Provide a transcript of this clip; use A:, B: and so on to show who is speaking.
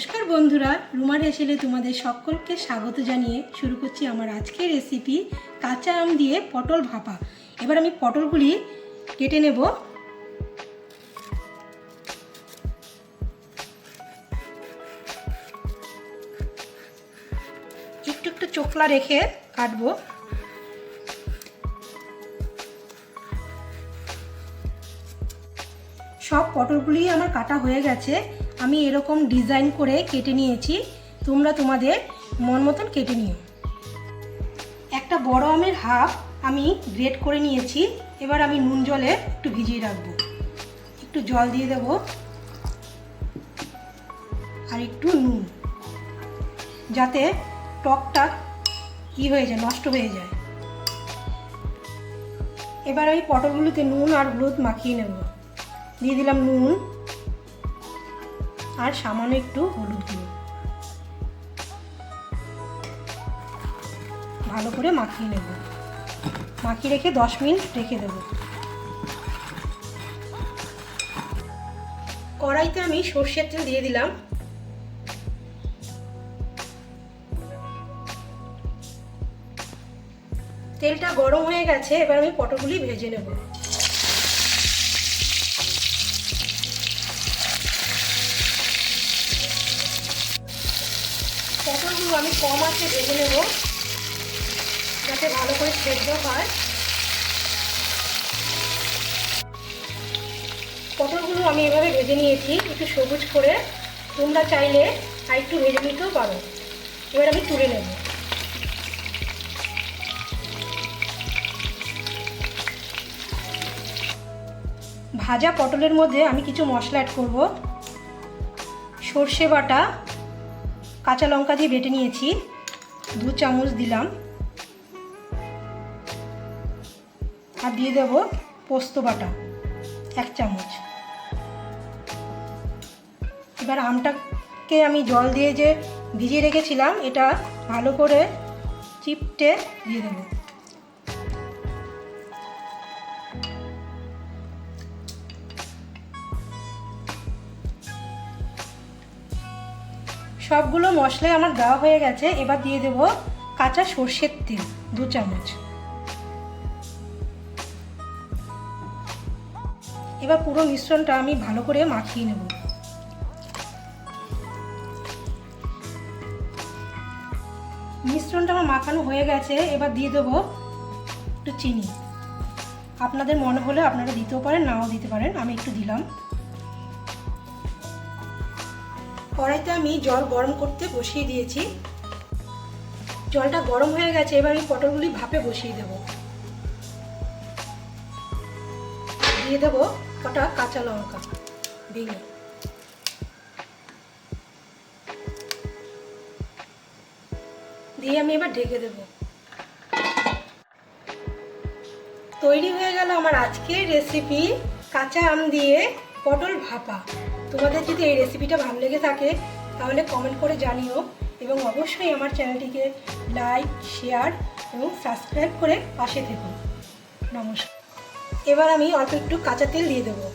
A: নমস্কার বন্ধুরা রুমার এসেলে তোমাদের সকলকে স্বাগত জানিয়ে শুরু করছি আমার আজকের রেসিপি কাঁচা আম দিয়ে পটল ভাপা। এবার আমি পটলগুলি কেটে নেব। একটু একটু চোখলা রেখে কাটবো। সব পটলগুলি আমার কাটা হয়ে গেছে। আমি এরকম ডিজাইন করে কেটে নিয়েছি। তোমরা তোমাদের মন মতন কেটে নিও। একটা বড় আমের হাফ আমি গ্রেট করে নিয়েছি। এবার আমি নুন জলে একটু ভিজিয়ে রাখব। একটু জল দিয়ে দেব। আর একটু নুন। যাতে টকটা ই হয়ে যায়, নষ্ট হয়ে যায়। এবার আমি পটলগুলোতে নুন আর হলুদ মাখিয়ে নেব। দিয়ে দিলাম নুন আর সামান্য একটু হলুদ গুঁড়ো। ভালো করে মাখিয়ে নেব। মাখিয়ে রেখে দশ মিনিট রেখে দেব। কড়াইতে আমি সর্ষের তেল দিয়ে দিলাম। তেলটা গরম হয়ে গেছে, এবার আমি পটলগুলি ভেজে নেব। আমি কম আছে ভেজে নেব, যাতে ভালো করে সেদ্ধ হয়। পটলগুলো আমি এভাবে ভেজে নিয়েছি, একটু সবুজ করে। তোমরা চাইলে আর একটু ভেজে নিতেও পারো। এবার আমি তুলে নেব। ভাজা পটলের মধ্যে আমি কিছু মশলা অ্যাড করব। সর্ষে বাটা কাঁচা লঙ্কা দিয়ে বেটে নিয়েছি। দু চামচ দিলাম। আর দিয়ে দেব পোস্ত বাটা, এক চামচ। এবার আমটাকে আমি জল দিয়ে যে ভিজিয়ে রেখেছিলাম, এটা ভালো করে চিপটে দিয়ে দেবো। সবগুলো মশলাই আমার দেওয়া হয়ে গেছে। এবার দিয়ে দেব কাঁচা সর্ষের তেল, দু চামচ। এবার পুরো মিশ্রণটা আমি ভালো করে মাখিয়ে নেব। মিশ্রণটা আমার মাখানো হয়ে গেছে। এবার দিয়ে দেবো একটু চিনি। আপনাদের মনে হলে আপনারা দিতেও পারেন, নাও দিতে পারেন। আমি একটু দিলাম। কড়াইতে আমি জল গরম করতে বসিয়ে দিয়েছি। জলটা গরম হয়ে গেছে, এবার আমি পটলগুলি ভাপে বসিয়ে দেব। দিয়ে দেব কটা কাঁচা লঙ্কা। ভেঙে দিয়ে আমি এবার ঢেকে দেব। তৈরি হয়ে গেল আমার আজকের রেসিপি কাঁচা আম দিয়ে পটল ভাপা। তোমাদের যদি এই রেসিপিটা ভালো লেগে থাকে, তাহলে কমেন্ট করে জানিও এবং অবশ্যই আমার চ্যানেলটিকে লাইক শেয়ার এবং সাবস্ক্রাইব করে পাশে থেকো। নমস্কার। এবার আমি অল্প একটু কাঁচা তেল দিয়ে দেবো।